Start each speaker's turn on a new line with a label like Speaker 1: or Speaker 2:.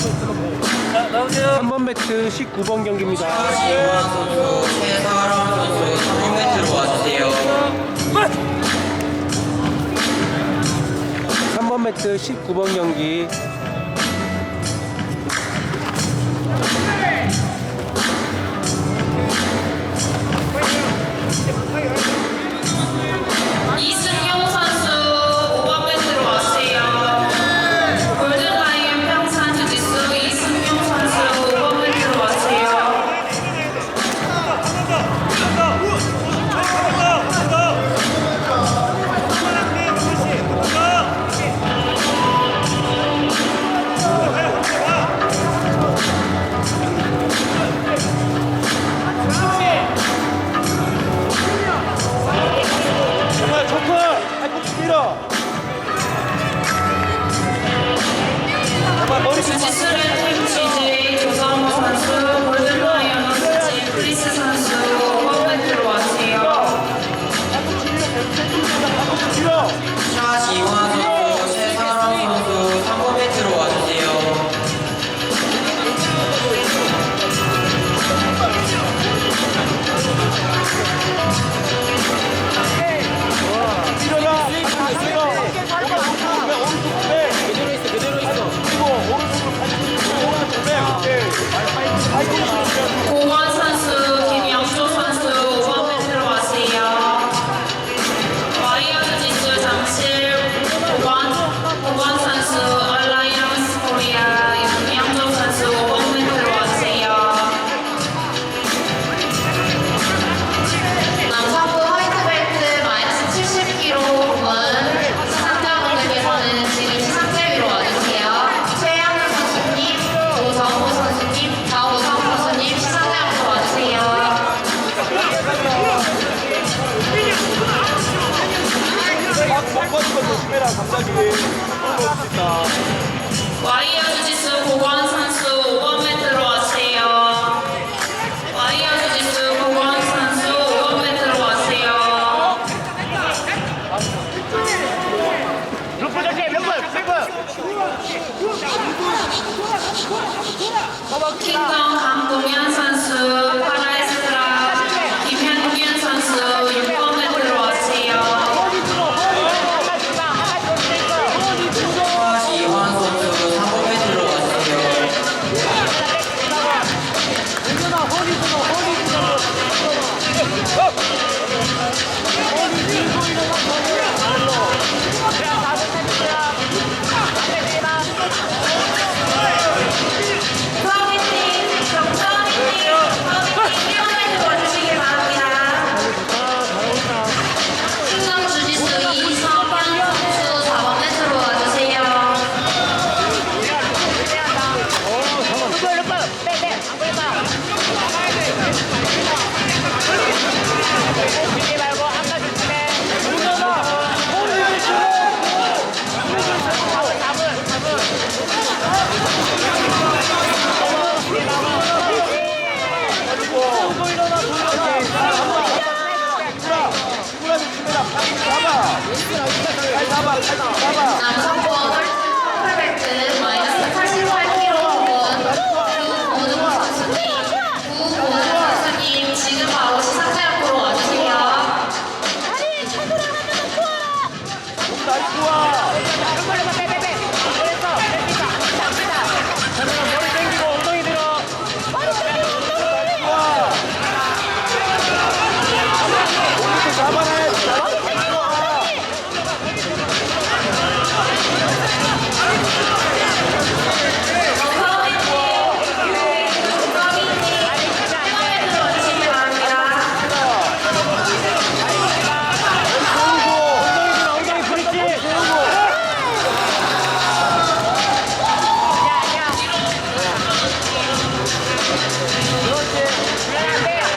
Speaker 1: 3번 매트 19번 경기입니다.
Speaker 2: 3번 매트
Speaker 1: 19번 경기
Speaker 2: Давайте.
Speaker 3: 와이어 주짓수 고건 선수 5번 매트로 와주세요. 와이어 주짓수 고건 선수 5번 매트로 와주세요.